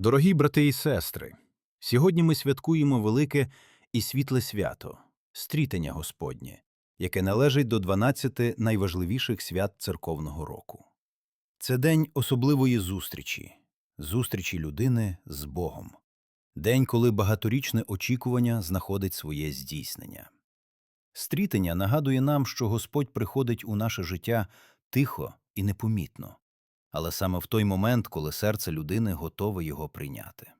Дорогі брати і сестри, сьогодні ми святкуємо велике і світле свято стрітення Господнє, яке належить до 12 найважливіших свят церковного року. Це день особливої зустрічі, зустрічі людини з Богом, день, коли багаторічне очікування знаходить своє здійснення. Стрітення нагадує нам, що Господь приходить у наше життя тихо і непомітно, але саме в той момент, коли серце людини готове його прийняти.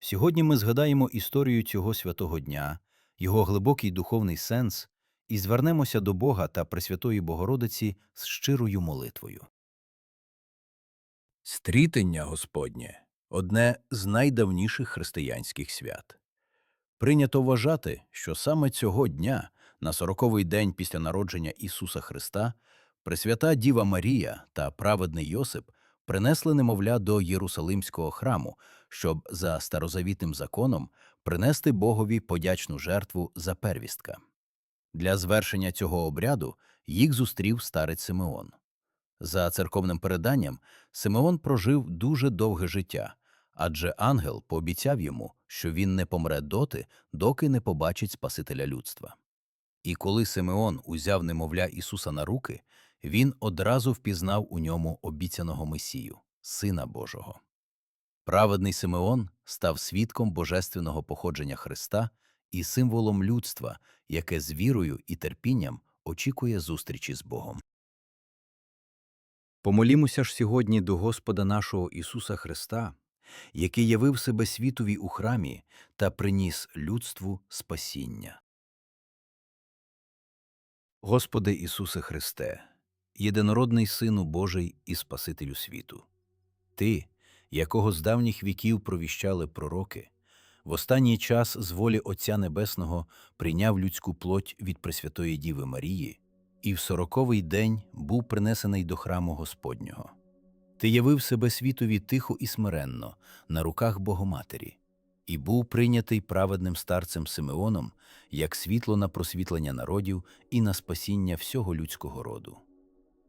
Сьогодні ми згадаємо історію цього святого дня, його глибокий духовний сенс і звернемося до Бога та Пресвятої Богородиці з щирою молитвою. Стрітення Господнє одне з найдавніших християнських свят. Прийнято вважати, що саме цього дня, на сороковий день після народження Ісуса Христа, Пресвята Діва Марія та праведний Йосип принесли немовля до Єрусалимського храму, щоб за старозавітним законом принести Богові подячну жертву за первістка. Для звершення цього обряду їх зустрів старець Симеон. За церковним переданням, Симеон прожив дуже довге життя, адже ангел пообіцяв йому, що він не помре доти, доки не побачить Спасителя людства. І коли Симеон узяв немовля Ісуса на руки, він одразу впізнав у ньому обіцяного Месію, Сина Божого. Праведний Симеон став свідком божественного походження Христа і символом людства, яке з вірою і терпінням очікує зустрічі з Богом. Помолімося ж сьогодні до Господа нашого Ісуса Христа, який явив себе світові у храмі та приніс людству спасіння. Господи Ісусе Христе, єдинородний Сину Божий і Спасителю світу, Ти, якого з давніх віків провіщали пророки, в останній час з волі Отця Небесного прийняв людську плоть від Пресвятої Діви Марії і в сороковий день був принесений до храму Господнього. Ти явив себе світові тихо і смиренно на руках Богоматері, і був прийнятий праведним старцем Симеоном як світло на просвітлення народів і на спасіння всього людського роду.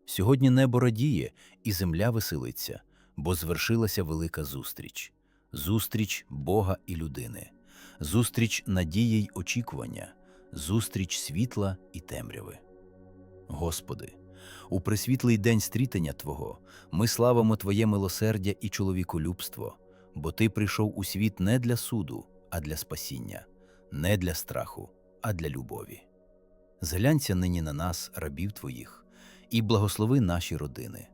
Сьогодні небо радіє, і земля веселиться, бо звершилася велика зустріч зустріч Бога і людини, зустріч надії й очікування, зустріч світла і темряви. Господи, у присвітлий день стрітення Твого ми славимо Твоє милосердя і чоловіколюбство, бо Ти прийшов у світ не для суду, а для спасіння, не для страху, а для любові. Зглянься нині на нас, рабів Твоїх, і благослови наші родини.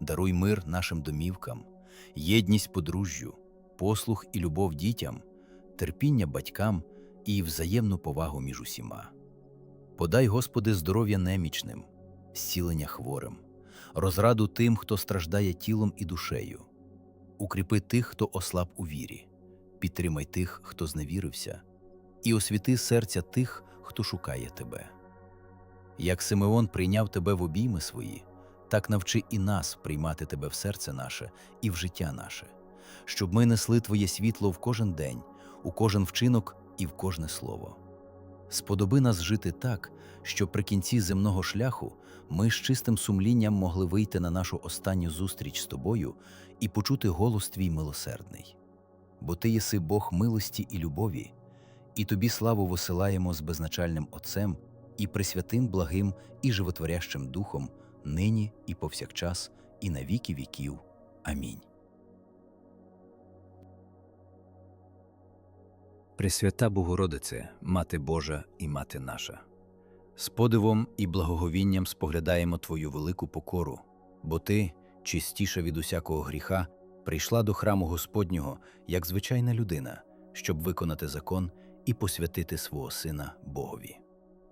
Даруй мир нашим домівкам, єдність подружжю, послух і любов дітям, терпіння батькам і взаємну повагу між усіма. Подай, Господи, здоров'я немічним, зцілення хворим, розраду тим, хто страждає тілом і душею, укріпи тих, хто ослаб у вірі, підтримай тих, хто зневірився, і освіти серця тих, хто шукає тебе. Як Симеон прийняв тебе в обійми свої, так навчи і нас приймати тебе в серце наше і в життя наше, щоб ми несли Твоє світло в кожен день, у кожен вчинок і в кожне слово. Сподоби нас жити так, щоб при кінці земного шляху ми з чистим сумлінням могли вийти на нашу останню зустріч з тобою і почути голос твій милосердний. Бо ти єси Бог милості і любові, і тобі славу висилаємо з безначальним Отцем і пресвятим благим і животворящим Духом, нині і повсякчас, і на віки віків. Амінь. Пресвята Богородице, Мати Божа і Мати наша, з подивом і благоговінням споглядаємо Твою велику покору, бо Ти, чистіша від усякого гріха, прийшла до храму Господнього як звичайна людина, щоб виконати закон і посвятити свого Сина Богові.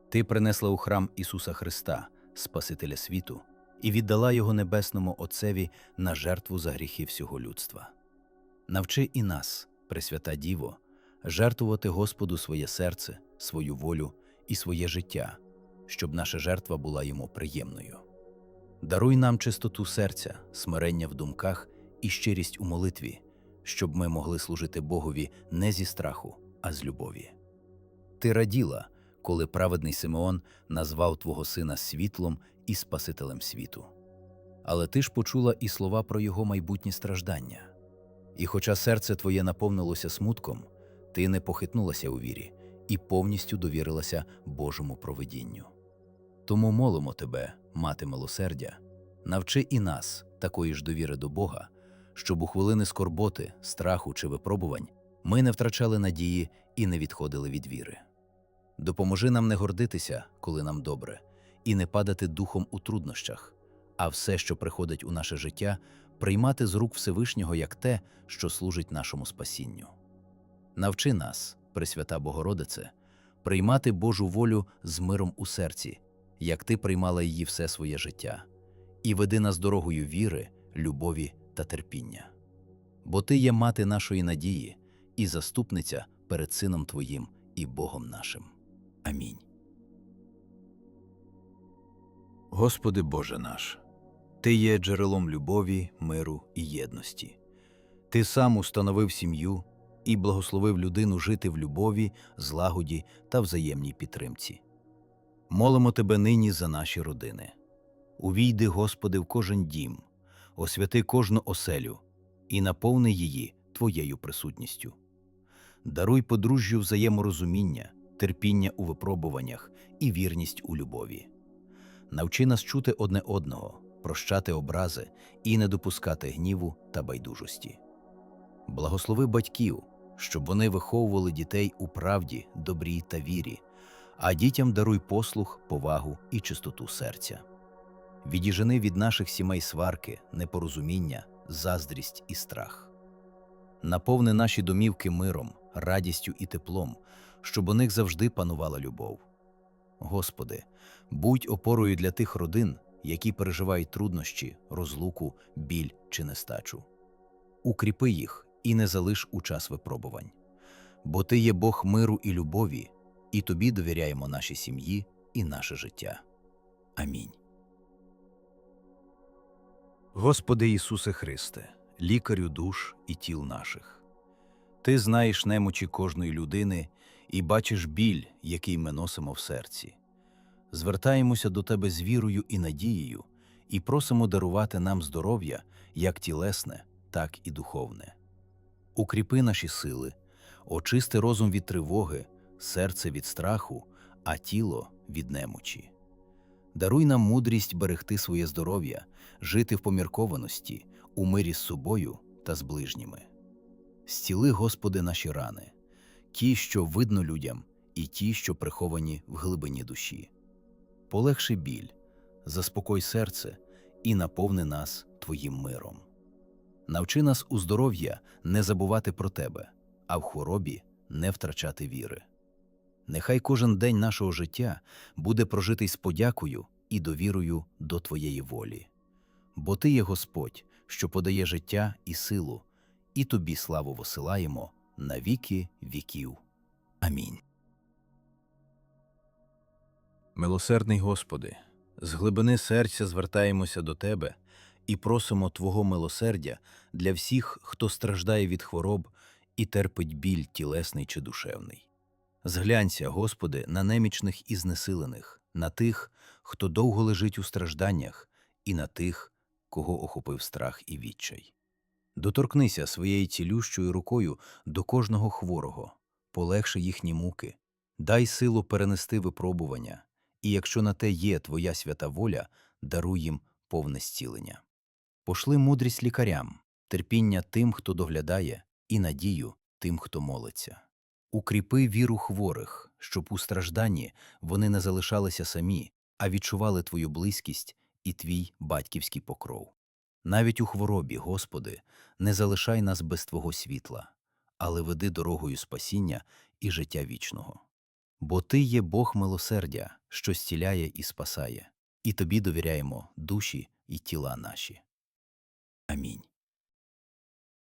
Ти принесла у храм Ісуса Христа, Спасителя світу, і віддала Його Небесному Отцеві на жертву за гріхи всього людства. Навчи і нас, Пресвята Діво, жертвувати Господу своє серце, свою волю і своє життя, щоб наша жертва була йому приємною. Даруй нам чистоту серця, смирення в думках і щирість у молитві, щоб ми могли служити Богові не зі страху, а з любові. Ти раділа, коли праведний Симеон назвав Твого сина світлом і Спасителем світу. Але ти ж почула і слова про його майбутні страждання. І хоча серце твоє наповнилося смутком, ти не похитнулася у вірі і повністю довірилася Божому провидінню. Тому молимо тебе, мати милосердя, навчи і нас такої ж довіри до Бога, щоб у хвилини скорботи, страху чи випробувань ми не втрачали надії і не відходили від віри. Допоможи нам не гордитися, коли нам добре, і не падати духом у труднощах, а все, що приходить у наше життя, приймати з рук Всевишнього як те, що служить нашому спасінню. Навчи нас, Пресвята Богородице, приймати Божу волю з миром у серці, як ти приймала її все своє життя, і веди нас дорогою віри, любові та терпіння. Бо ти є мати нашої надії і заступниця перед Сином Твоїм і Богом нашим. Амінь. Господи Боже наш, Ти є джерелом любові, миру і єдності. Ти сам установив сім'ю і благословив людину жити в любові, злагоді та взаємній підтримці. Молимо Тебе нині за наші родини. Увійди, Господи, в кожен дім, освяти кожну оселю і наповни її Твоєю присутністю. Даруй подружжю взаєморозуміння, терпіння у випробуваннях і вірність у любові. Навчи нас чути одне одного, прощати образи і не допускати гніву та байдужості. Благослови батьків, щоб вони виховували дітей у правді, добрі та вірі, а дітям даруй послух, повагу і чистоту серця. Відіжени від наших сімей сварки, непорозуміння, заздрість і страх. Наповни наші домівки миром, радістю і теплом, щоб у них завжди панувала любов. Господи, будь опорою для тих родин, які переживають труднощі, розлуку, біль чи нестачу. Укріпи їх і не залиш у час випробувань. Бо Ти є Бог миру і любові, і Тобі довіряємо наші сім'ї і наше життя. Амінь. Господи Ісусе Христе, лікарю душ і тіл наших. Ти знаєш немочі кожної людини і бачиш біль, який ми носимо в серці. Звертаємося до Тебе з вірою і надією і просимо дарувати нам здоров'я як тілесне, так і духовне. Укріпи наші сили, очисти розум від тривоги, серце від страху, а тіло від немочі. Даруй нам мудрість берегти своє здоров'я, жити в поміркованості, у мирі з собою та з ближніми. Зціли, Господи, наші рани, ті, що видно людям, і ті, що приховані в глибині душі. Полегши біль, заспокой серце і наповни нас Твоїм миром. Навчи нас у здоров'я не забувати про Тебе, а в хворобі не втрачати віри. Нехай кожен день нашого життя буде прожитий з подякою і довірою до Твоєї волі. Бо Ти є Господь, що подає життя і силу, і Тобі славу восилаємо на віки віків. Амінь. Милосердний Господи, з глибини серця звертаємося до Тебе і просимо Твого милосердя для всіх, хто страждає від хвороб і терпить біль тілесний чи душевний. Зглянься, Господи, на немічних і знесилених, на тих, хто довго лежить у стражданнях, і на тих, кого охопив страх і відчай. Доторкнися своєю цілющою рукою до кожного хворого, полегши їхні муки, дай силу перенести випробування, і якщо на те є Твоя свята воля, даруй їм повне зцілення. Пошли мудрість лікарям, терпіння тим, хто доглядає, і надію тим, хто молиться. Укріпи віру хворих, щоб у стражданні вони не залишалися самі, а відчували Твою близькість і Твій батьківський покров. Навіть у хворобі, Господи, не залишай нас без Твого світла, але веди дорогою спасіння і життя вічного. Бо Ти є Бог милосердя, що зціляє і спасає, і Тобі довіряємо душі і тіла наші. Амінь.